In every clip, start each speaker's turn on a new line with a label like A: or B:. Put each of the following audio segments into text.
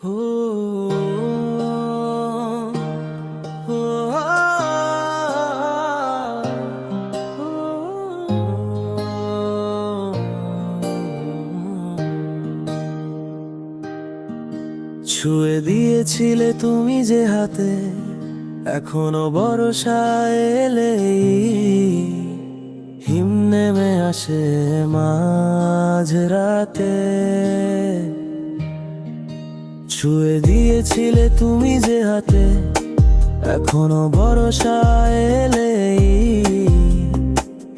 A: ছুঁয়ে দিয়েছিলে তুমি যে হাতে এখনও বর্ষা এলেই হিম নেমে আসে মাঝ রাতে ছুঁয়ে দিয়েছিলে তুমি যে হাতে, এখনও ভরসা এলেই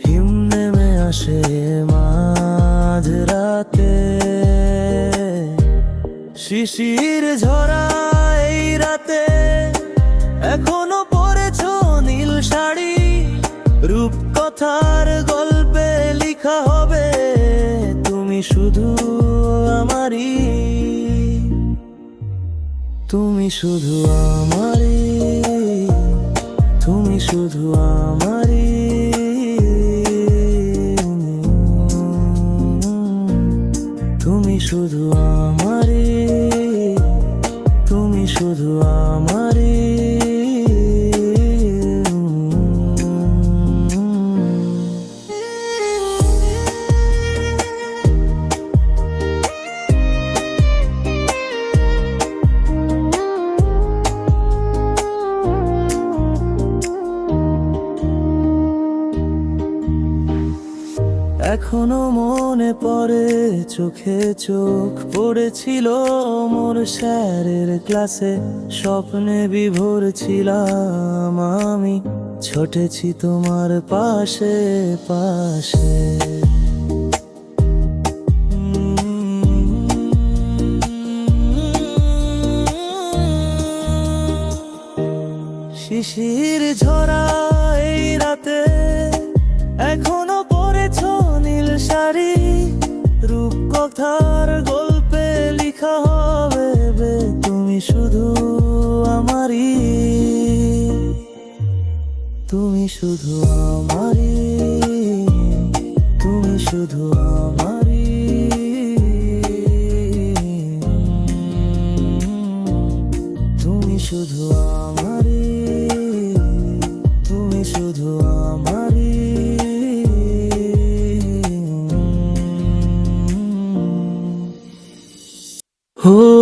A: হিম নেমে আসে মাঝ রাতে শিশির ঝরা এই রাতে, এখনও পরেছ নীল শাড়ি, রূপকথার গল্পে লেখা হবে, তুমি শুধু আমারই তুমি শুধু আমারই তুমি শুধু আমারই। তুমি শুধু আমারই তুমি শুধু আমারই। এখনও মনে পড়ে, চোখে চোখ পড়েছিল মোর স্যারের ক্লাসে। স্বপ্নে বিভোর ছিলাম আমি, ছোটেছি তোমার পাশে পাশে। শিশির ঝরা রূপকথার গল্পে লিখা হবে বে, তুমি শুধু আমারই। তুমি শুধু আমারই। তুমি শুধু আমারই। তুমি শুধু Oh.